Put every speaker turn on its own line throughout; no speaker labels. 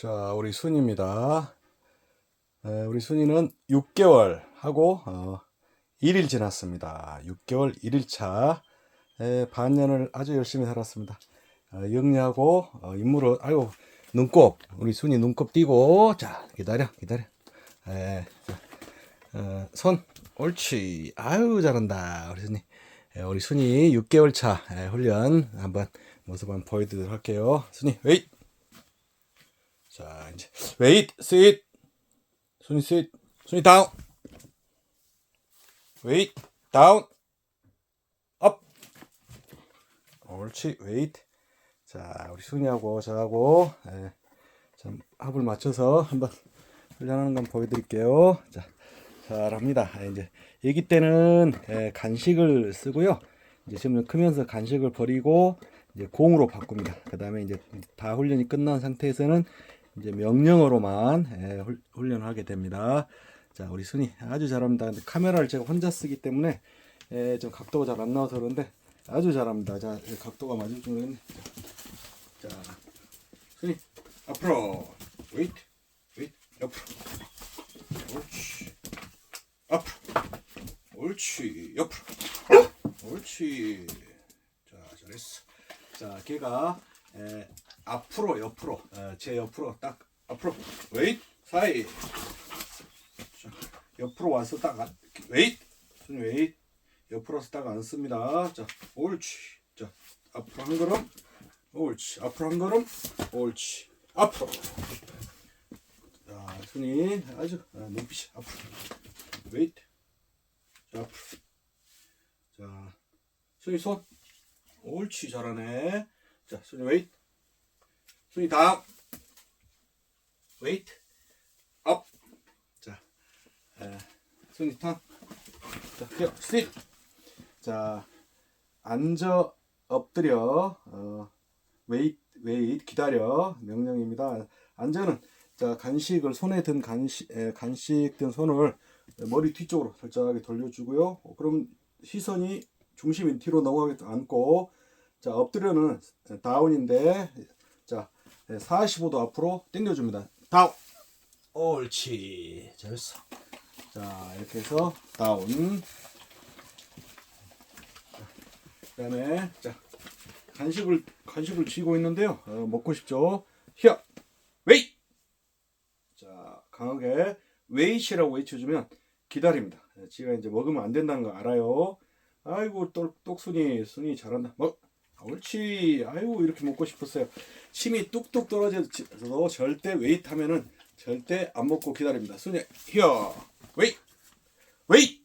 자, 우리 순입니다. 에, 우리 순이는 6개월 하고 어, 1일 지났습니다. 6개월 1일 차. 반년을 아주 열심히 살았습니다. 어, 영리하고 어, 인물을 아이고 눈곱. 우리 순이 눈곱 띄고. 자 기다려 기다려. 에, 자, 어, 손 옳지. 아유 잘한다. 우리 순이 에, 우리 순이 6개월 차. 에, 훈련 한번 모습 한번 보여드리도록 할게요. 순이 웨이 자 이제 웨이트 sit. 순이 sit. 순이 다운 웨이트 다운 업 옳지 웨이트 자 우리 순이하고 저하고 예, 좀 합을 맞춰서 한번 훈련하는 건 보여드릴게요. 자 잘합니다. 아, 이제 애기 때는 예, 간식을 쓰고요. 이제 지금 크면서 간식을 버리고 이제 공으로 바꿉니다. 그 다음에 이제 다 훈련이 끝난 상태에서는 이제 명령어로만 예, 훌- 훈련을 하게 됩니다. 자 우리 순이 아주 잘합니다. 근데 카메라를 제가 혼자 쓰기 때문에 예, 좀 각도가 잘 안 나와서 그런데 아주 잘합니다. 자 각도가 맞을 줄 모르겠네. 자, 순이 앞으로. 웨이트 웨이트 옆으로. 옳지. 앞으로. 옳지. 옆으로. 옳지. 자 잘했어. 자 걔가 에, 앞으로 옆으로 에, 제 옆으로 딱 앞으로. 웨이트 사이. 자, 옆으로 와서 딱 순이 웨이트. 옆으로 와서 딱 앉습니다. 자 옳지. 자 앞으로 한 걸음. 옳지. 앞으로 한 걸음. 옳지. 앞으로. 자 손이 아주 아, 눈빛이. 앞으로. 웨이트. 자 앞으로. 자 손이 손. 옳지. 잘하네. 자 손이 웨이트 손이 다음 웨이트 업자 손이 턴자 기어 sit. 자 앉아 엎드려. 어, 웨이트 웨이트 기다려. 명령입니다. 앉아는 자 간식을 손에 든 간식 에, 간식 든 손을 머리 뒤쪽으로 살짝하게 돌려주고요. 어, 그럼 시선이 중심인 뒤로 넘어가게 않고. 자 엎드려는 다운인데 자 45도 앞으로 당겨줍니다. 다운 옳지 잘했어. 자 이렇게 해서 다운 그 다음에 자 간식을 간식을 쥐고 있는데요. 어, 먹고 싶죠. 히어 웨이. 자 강하게 웨이시라고 외쳐주면 기다립니다. 예, 지가 이제 먹으면 안 된다는 거 알아요. 아이고 똑 똑순이 순이 잘한다. 먹. 옳지. 아이고 이렇게 먹고 싶었어요. 침이 뚝뚝 떨어져서 절대 웨이트 하면은 절대 안 먹고 기다립니다. 순이 히어 웨이 웨이.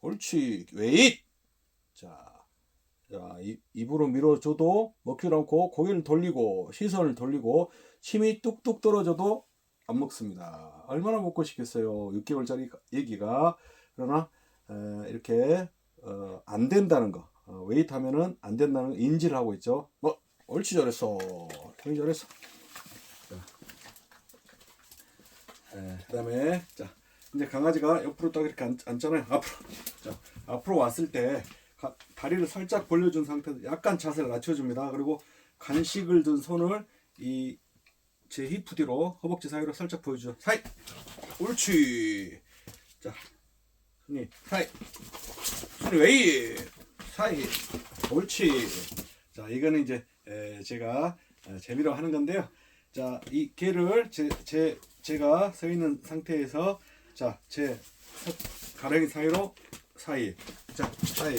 옳지 웨이. 자. 자, 입, 입으로 밀어줘도 먹지 않고 고개를 돌리고 시선을 돌리고 침이 뚝뚝 떨어져도 안 먹습니다. 얼마나 먹고 싶겠어요. 6개월짜리 얘기가 그러나 에, 이렇게 어, 안 된다는 거 어, 웨이트 하면은 안 된다는 거 인지를 하고 있죠. 뭐 옳지 잘했어. 형이 잘했어. 자, 에, 그다음에 자 이제 강아지가 옆으로 딱 이렇게 앉, 앉잖아요. 앞으로 자 앞으로 왔을 때 가- 다리를 살짝 벌려준 상태에서 약간 자세를 낮춰줍니다. 그리고 간식을 든 손을 이제힙 뒤로 허벅지 사이로 살짝 보여주죠. 사이, 옳지. 자, 손이 사이, 손이 웨이, 사이, 옳지. 자, 이거는 이제 에, 제가 에, 재미로 하는 건데요. 자, 이 개를 제, 제 제가 서 있는 상태에서 자, 제 서- 가랭이 사이로 사이, 자, 사이.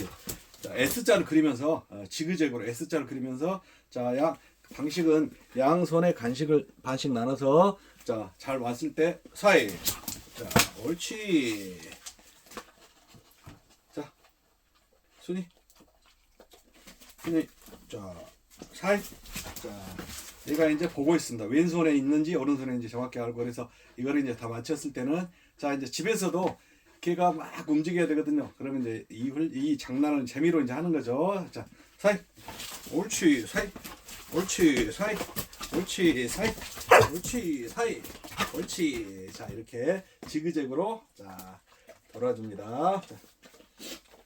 자, S자를 그리면서 어, 지그재그로 S자를 그리면서 자, 야 방식은 양손에 간식을 반씩 나눠서 자, 잘 왔을 때 사이. 자, 옳지. 자, 순이. 순이. 자, 사이. 자, 얘가 이제 보고 있습니다. 왼손에 있는지 오른손에 있는지 정확히 알고 그래서 이거를 이제 다 맞췄을 때는 자, 이제 집에서도 걔가 막 움직여야 되거든요. 그러면 이제 이, 훌- 이 장난을 재미로 이제 하는 거죠. 자, 사이, 옳지, 사이, 옳지, 사이, 옳지, 사이, 옳지, 사이, 옳지. 자, 이렇게 지그재그로 자 돌아줍니다. 자,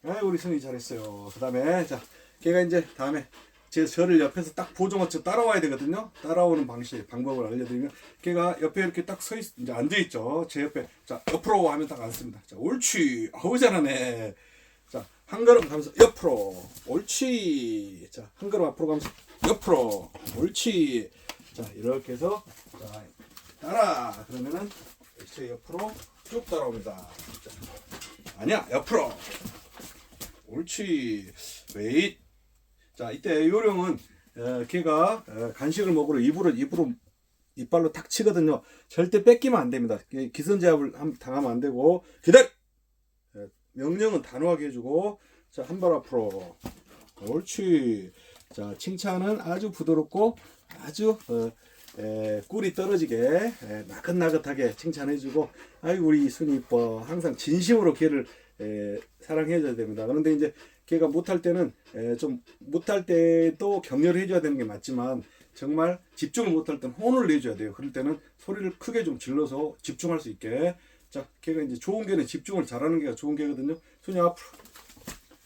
아, 우리 승이 잘했어요. 그다음에 자, 걔가 이제 다음에 제 저를 옆에서 딱 보조맞춰 따라와야 되거든요. 따라오는 방식 방법을 알려드리면 걔가 옆에 이렇게 딱 서 있, 이제 앉아 있죠. 제 옆에 자 옆으로 하면 딱 앉습니다. 자 옳지. 아우 잘하네. 자한 걸음 가면서 옆으로 옳지. 자한 걸음 앞으로 가면서 옆으로 옳지. 자 이렇게 해서 자 따라 그러면은 제 옆으로 쭉 따라옵니다. 자, 아니야 옆으로 옳지 웨잇 자 이때 요령은 어, 걔가 어, 간식을 먹으러 입으로 입으로 이빨로 탁 치거든요. 절대 뺏기면 안 됩니다. 기- 기선제압을 함- 당하면 안 되고 기다려 어, 명령은 단호하게 해주고 자 한 발 앞으로. 옳지. 자 칭찬은 아주 부드럽고 아주 어, 에, 꿀이 떨어지게 에, 나긋나긋하게 칭찬해주고 아이고 우리 순이 이뻐. 항상 진심으로 걔를 에, 사랑해줘야 됩니다. 그런데 이제 걔가 못할 때는 에, 좀 못할 때도 격려를 해줘야 되는 게 맞지만 정말 집중을 못할 때는 혼을 내줘야 돼요. 그럴 때는 소리를 크게 좀 질러서 집중할 수 있게. 자 걔가 이제 좋은 개는 집중을 잘하는 개가 좋은 개거든요. 순이 앞으로.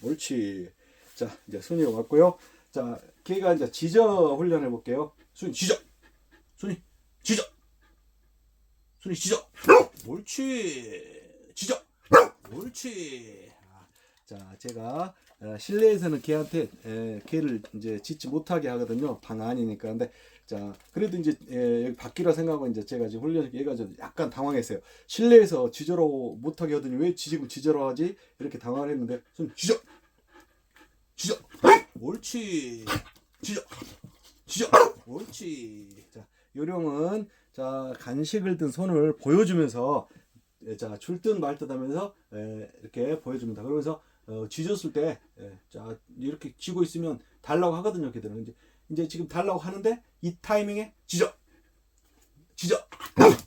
옳지. 자 이제 순이가 왔고요. 자 걔가 이제 지저 훈련해 볼게요. 순이 지저. 순이 지저. 순이 지저. 옳지. 지저. 옳지. 아, 자 제가 어, 실내에서는 걔한테 에, 걔를 이제 짖지 못하게 하거든요. 방 안이니까. 근데 자 그래도 이제 에, 여기 밖이라 생각하고 이제 제가 지금 훈련 얘가 좀 약간 당황했어요. 실내에서 지저로 못하게 하더니 왜 지- 지금 지저로 하지? 이렇게 당황을 했는데 손 지저 지저 옳지. 지저 지저. 옳지. 자 요령은 자 간식을 든 손을 보여주면서 예, 자 줄 듯 말 듯 하면서 에, 이렇게 보여줍니다. 그러면서 어, 쥐졌을 때 예, 자 이렇게 쥐고 있으면 달라고 하거든요 걔들은. 이제 이제 지금 달라고 하는데 이 타이밍에 쥐져 쥐져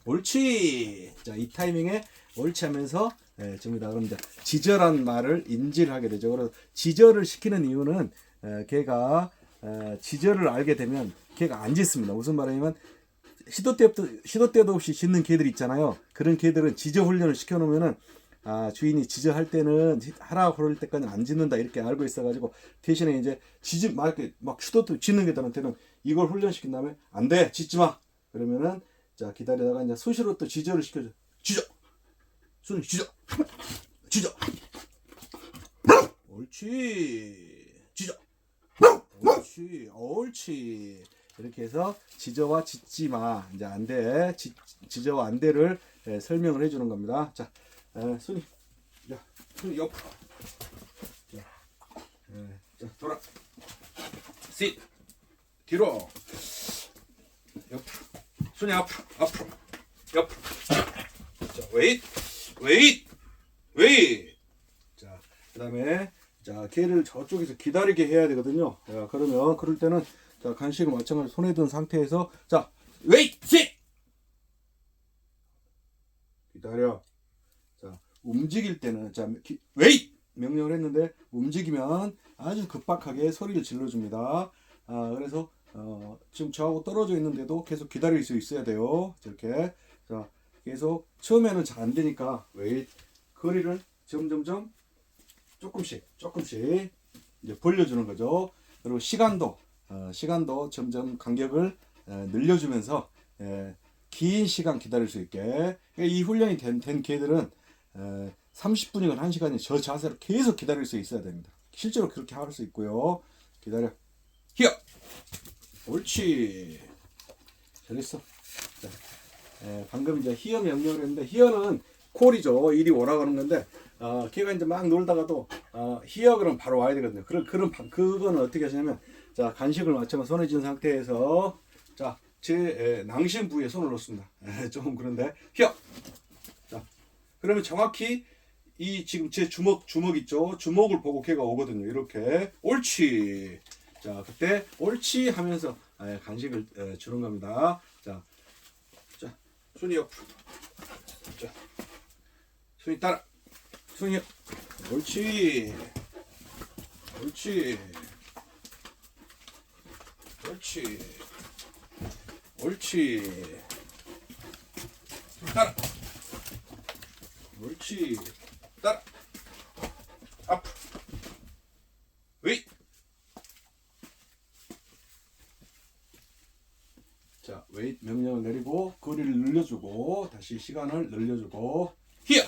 옳지! 자 이 타이밍에 옳지 하면서 예, 줍니다 그럼 이제 지저란 말을 인지를 하게 되죠. 그래서 지저를 시키는 이유는 에, 걔가 에, 지저를 알게 되면 걔가 안 짖습니다. 무슨 말이냐면 시도 때도 시도 때도 없이 짖는 개들 있잖아요. 그런 개들은 지저 훈련을 시켜놓으면은 아 주인이 지저 할 때는 하라 그럴 때까지 안 짖는다 이렇게 알고 있어가지고 대신에 이제 짖음 막 이렇게 막때 짖는 개들한테는 이걸 훈련시킨 다음에 안돼 짖지 마. 그러면은 자 기다리다가 이제 수시로 또 지저를 시켜줘. 지저! 손 지저! 지저! 옳지! 지저! 옳지! 옳지! 이렇게 해서 지저와 짖지 마. 이제 안돼 지저와 안돼를 예, 설명을 해주는 겁니다. 자 에, 손이. 야 손이 옆으로 자, 에, 자 돌아. sit 뒤로. 옆으로 손이 앞으로 앞으로. 옆으로 자 웨이트. 웨이트. 웨이트. 자 그 다음에 자 걔를 저쪽에서 기다리게 해야 되거든요. 야, 그러면 그럴 때는 자 간식을 마찬가지로 손에 든 상태에서 자 웨이트 sit 기다려 자 움직일 때는 자 기, 웨이트 명령을 했는데 움직이면 아주 급박하게 소리를 질러줍니다. 아 그래서 어, 지금 저하고 떨어져 있는데도 계속 기다릴 수 있어야 돼요. 이렇게. 자 계속 처음에는 잘 안 되니까 웨이트 거리를 점점점 조금씩 조금씩 이제 벌려주는 거죠. 그리고 시간도 어, 시간도 점점 간격을 에, 늘려주면서 에, 긴 시간 기다릴 수 있게. 그러니까 이 훈련이 된, 된 개들은 에, 30분이건 1시간이 저 자세로 계속 기다릴 수 있어야 됩니다. 실제로 그렇게 할 수 있고요. 기다려. 히어. 옳지. 잘했어. 자, 에, 방금 이제 히어 명령을 했는데 히어는 콜이죠. 이리 오라고 하는 건데 어, 걔가 이제 막 놀다가도 어, 히어 그럼 바로 와야 되거든요. 그런 그런 방- 그거는 어떻게 하시냐면 자 간식을 맞춰서 손에 쥔 상태에서 자제 낭심 부위에 손을 놓습니다. 에, 조금 그런데 히어. 자 그러면 정확히 이 지금 제 주먹 주먹 있죠. 주먹을 보고 걔가 오거든요. 이렇게 옳지. 자 그때 옳지 하면서 에, 간식을 에, 주는 겁니다. 자, 자 손이 옆으로. 자 손이 따라. 옆. 옳지. 옳지. 옳지. 옳지. 따라. 따라. 앞. 위. 웨이트 명령을 내리고 거리를 늘려주고 다시 시간을 늘려주고 히어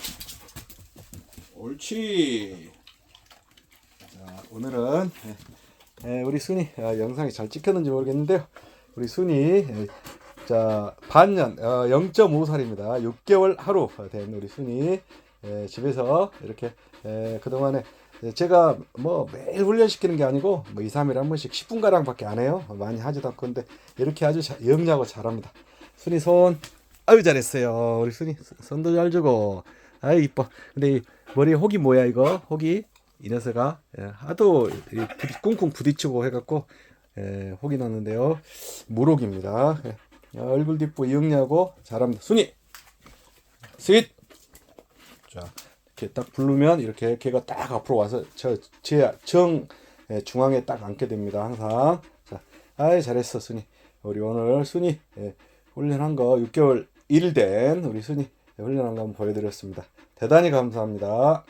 옳지 자 오늘은 예, 예, 우리 순이 아, 영상이 잘 찍혔는지 모르겠는데요 우리 순이 예, 자 반년 어, 0.5살입니다 6개월 하루 된 우리 순이 예, 집에서 이렇게 예, 그동안에 예, 제가 뭐 매일 훈련시키는 게 아니고 뭐 2, 3일에 한 번씩 10분 가량 밖에 안 해요. 많이 하지도 않고 근데 이렇게 아주 자, 영리하고 잘합니다. 순이 손 아유 잘했어요. 우리 순이 손- 손도 잘 주고 아유 이뻐. 근데 이 머리에 혹이 뭐야 이거? 혹이 이 녀석아 예, 하도 이 부딪- 쿵쿵 부딪히고 해갖고 예, 혹이 났는데요. 무록입니다. 예. 야, 얼굴도 이쁘고 영리하고 잘합니다. 순이 스윗 자 이렇게 딱 부르면 이렇게 걔가 딱 앞으로 와서 저 제정 중앙에 딱 앉게 됩니다 항상. 자 아이 잘했어 순이. 우리 오늘 순이 예, 훈련한 거 6개월 일된 우리 순이 훈련한 거 한번 보여드렸습니다. 대단히 감사합니다